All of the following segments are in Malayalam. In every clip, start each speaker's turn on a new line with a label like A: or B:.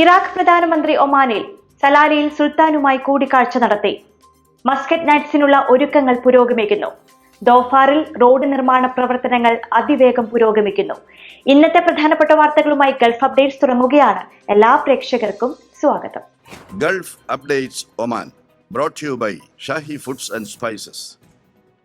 A: ഇറാഖ് പ്രധാനമന്ത്രി ഒമാനിൽ സലാലയിൽ സുൽത്താനുമായി കൂടിക്കാഴ്ച നടത്തി. മസ്കറ്റ് നൈറ്റ്സിനുള്ള ഒരുക്കങ്ങൾ പുരോഗമിക്കുന്നു. ദോഫാറിൽ റോഡ് നിർമ്മാണ പ്രവർത്തനങ്ങൾ അതിവേഗം പുരോഗമിക്കുന്നു. ഇന്നത്തെ പ്രധാനപ്പെട്ട വാർത്തകളുമായി ഗൾഫ് അപ്ഡേറ്റ്സ് തുടങ്ങുകയാണ്. എല്ലാ പ്രേക്ഷകർക്കും സ്വാഗതം.
B: Gulf updates Oman brought you by Shahi foods and spices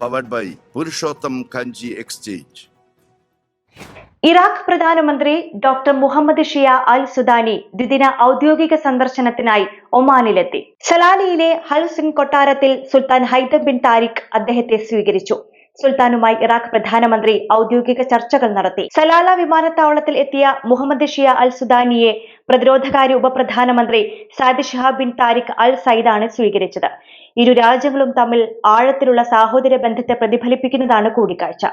B: powered by Purushottam Kanji exchange.
A: Iraq പ്രധാനമന്ത്രി doctor Mohammed Shia al Sudani ദ്വിദിന ഔദ്യോഗിക സന്ദർശനത്തിനായി ഒമാനിലെത്തി. സലാലിയിലെ ഹൽസിൻ കൊട്ടാരത്തിൽ സുൽത്താൻ ഹൈദർ ബിൻ താരിഖ് അദ്ദേഹത്തെ സ്വീകരിച്ചു. സുൽത്താനുമായി ഇറാഖ് പ്രധാനമന്ത്രി ഔദ്യോഗിക ചർച്ചകൾ നടത്തി. സലാല വിമാനത്താവളത്തിൽ എത്തിയ മുഹമ്മദ് ഷിയ അൽ സുദാനിയെ പ്രതിരോധകാര്യ ഉപപ്രധാനമന്ത്രി Saad Shihab bin Tariq al സയ്ദാണ് സ്വീകരിച്ചത്. ഇരു രാജ്യങ്ങളും തമ്മിൽ ആഴത്തിലുള്ള സാഹോദര്യ ബന്ധത്തെ പ്രതിഫലിപ്പിക്കുന്നതാണ് കൂടിക്കാഴ്ച.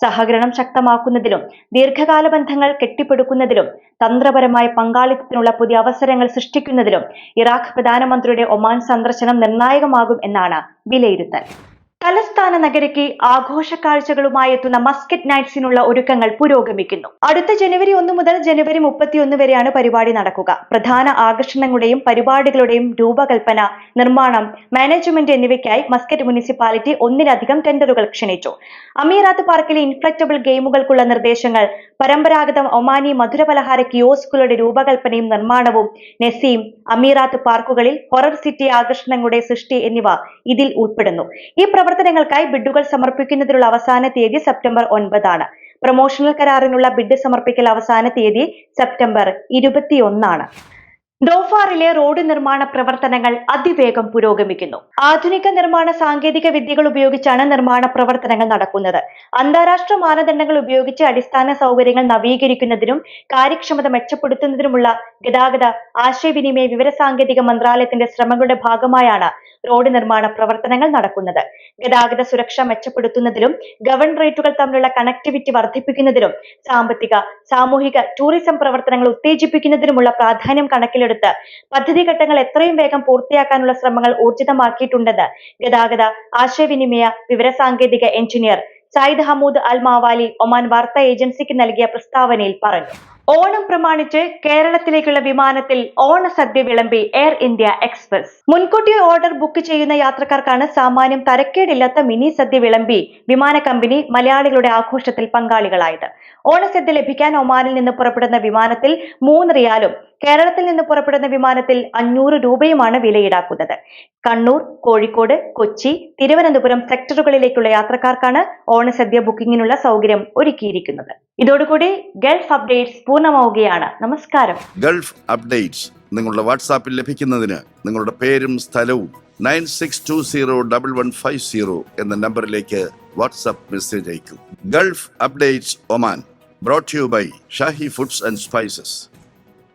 A: സഹകരണം ശക്തമാക്കുന്നതിലും ദീർഘകാല ബന്ധങ്ങൾ കെട്ടിപ്പടുക്കുന്നതിലും തന്ത്രപരമായ പങ്കാളിത്തത്തിനുള്ള പുതിയ അവസരങ്ങൾ സൃഷ്ടിക്കുന്നതിലും ഇറാഖ് പ്രധാനമന്ത്രിയുടെ ഒമാൻ സന്ദർശനം നിർണായകമാകും എന്നാണ് വിലയിരുത്തൽ. തലസ്ഥാന നഗരയ്ക്ക് ആഘോഷ കാഴ്ചകളുമായി എത്തുന്ന മസ്കറ്റ് നൈറ്റ്സിനുള്ള ഒരുക്കങ്ങൾ പുരോഗമിക്കുന്നു. അടുത്ത ജനുവരി ഒന്ന് മുതൽ ജനുവരി മുപ്പത്തിയൊന്ന് വരെയാണ് പരിപാടി നടക്കുക. പ്രധാന ആകർഷണങ്ങളുടെയും പരിപാടികളുടെയും രൂപകൽപ്പന നിർമ്മാണം മാനേജ്മെന്റ് എന്നിവയ്ക്കായി മസ്കറ്റ് മുനിസിപ്പാലിറ്റി ഒന്നിലധികം ടെൻഡറുകൾ ക്ഷണിച്ചു. അമീറാത്ത് പാർക്കിലെ ഇൻഫ്ലക്റ്റബിൾ ഗെയിമുകൾക്കുള്ള നിർദ്ദേശങ്ങൾ പരമ്പരാഗത ഒമാനി മധുരപലഹാര കിയോസ്കുകളുടെ രൂപകൽപ്പനയും നിർമ്മാണവും നെസീം അമീറാത്ത് പാർക്കുകളിൽ ഹൊറർ സിറ്റി ആകർഷണങ്ങളുടെ സൃഷ്ടി എന്നിവ ഇതിൽ ഉൾപ്പെടുന്നു. ഈ പ്രവർത്തനങ്ങൾക്കായി ബിഡുകൾ സമർപ്പിക്കുന്നതിനുള്ള അവസാന തീയതി സെപ്റ്റംബർ ഒൻപതാണ്. പ്രൊമോഷണൽ കരാറിനുള്ള ബിഡ് സമർപ്പിക്കൽ അവസാന തീയതി സെപ്റ്റംബർ ഇരുപത്തിയൊന്നാണ്. ഡോഫാറിലെ റോഡ് നിർമ്മാണ പ്രവർത്തനങ്ങൾ അതിവേഗം പുരോഗമിക്കുന്നു. ആധുനിക നിർമ്മാണ സാങ്കേതിക വിദ്യകൾ ഉപയോഗിച്ചാണ് നിർമ്മാണ പ്രവർത്തനങ്ങൾ നടക്കുന്നത്. അന്താരാഷ്ട്ര മാനദണ്ഡങ്ങൾ ഉപയോഗിച്ച് അടിസ്ഥാന സൗകര്യങ്ങൾ നവീകരിക്കുന്നതിനും കാര്യക്ഷമത മെച്ചപ്പെടുത്തുന്നതിനുമുള്ള ഗതാഗത ആശയവിനിമയ വിവരസാങ്കേതിക മന്ത്രാലയത്തിന്റെ ശ്രമങ്ങളുടെ ഭാഗമായാണ് റോഡ് നിർമ്മാണ പ്രവർത്തനങ്ങൾ നടക്കുന്നത്. ഗതാഗത സുരക്ഷ മെച്ചപ്പെടുത്തുന്നതിലും ഗവൺറേറ്റുകൾ തമ്മിലുള്ള കണക്ടിവിറ്റി വർദ്ധിപ്പിക്കുന്നതിലും സാമ്പത്തിക സാമൂഹിക ടൂറിസം പ്രവർത്തനങ്ങൾ ഉത്തേജിപ്പിക്കുന്നതിനുമുള്ള പ്രാധാന്യം കണക്കിലെടുത്ത് പദ്ധതി ഘട്ടങ്ങൾ എത്രയും വേഗം പൂർത്തിയാക്കാനുള്ള ശ്രമങ്ങൾ ഊർജിതമാക്കിയിട്ടുണ്ടെന്ന് ഗതാഗത ആശയവിനിമയ വിവരസാങ്കേതിക engineer Saeed Hamood al Mawali Oman വാർത്താ ഏജൻസിക്ക് നൽകിയ പ്രസ്താവനയിൽ പറഞ്ഞു. ഓണം പ്രമാണിച്ച് കേരളത്തിലേക്കുള്ള വിമാനത്തിൽ ഓണസദ്യ വിളമ്പി എയർ ഇന്ത്യ എക്സ്പ്രസ്. മുൻകൂട്ടി ഓർഡർ ബുക്ക് ചെയ്യുന്ന യാത്രക്കാർക്കാണ് സാമാന്യം തരക്കേടില്ലാത്ത മിനി സദ്യ വിളമ്പി വിമാന കമ്പനി മലയാളികളുടെ ആഘോഷത്തിൽ പങ്കാളികളായത്. ഓണസദ്യ ലഭിക്കാൻ ഒമാനിൽ നിന്ന് പുറപ്പെടുന്ന വിമാനത്തിൽ മൂന്ന് റിയാലും കേരളത്തിൽ നിന്ന് പുറപ്പെടുന്ന വിമാനത്തിൽ അഞ്ഞൂറ് രൂപയുമാണ് വില ഈടാക്കുന്നത് കണ്ണൂർ കോഴിക്കോട് കൊച്ചി തിരുവനന്തപുരം സെക്ടറുകളിലേക്കുള്ള യാത്രക്കാർക്കാണ് ഓണസദ്യ ബുക്കിംഗിനുള്ള സൗകര്യം ഒരുക്കിയിരിക്കുന്നത്. ഇതോടുകൂടി ഗൾഫ് അപ്ഡേറ്റ്സ് പൂർണമാവുകയാണ്. നമസ്കാരം.
B: ഗൾഫ് അപ്ഡേറ്റ്സ് നിങ്ങളുടെ വാട്സാപ്പിൽ ലഭിക്കുന്നതിന് നിങ്ങളുടെ പേരും സ്ഥലവും nine six two zero double one five zero എന്ന നമ്പറിലേക്ക് വാട്സാപ്പ് മെസ്സേജ് അയക്കും. Gulf updates Oman brought you by Shahi foods and spices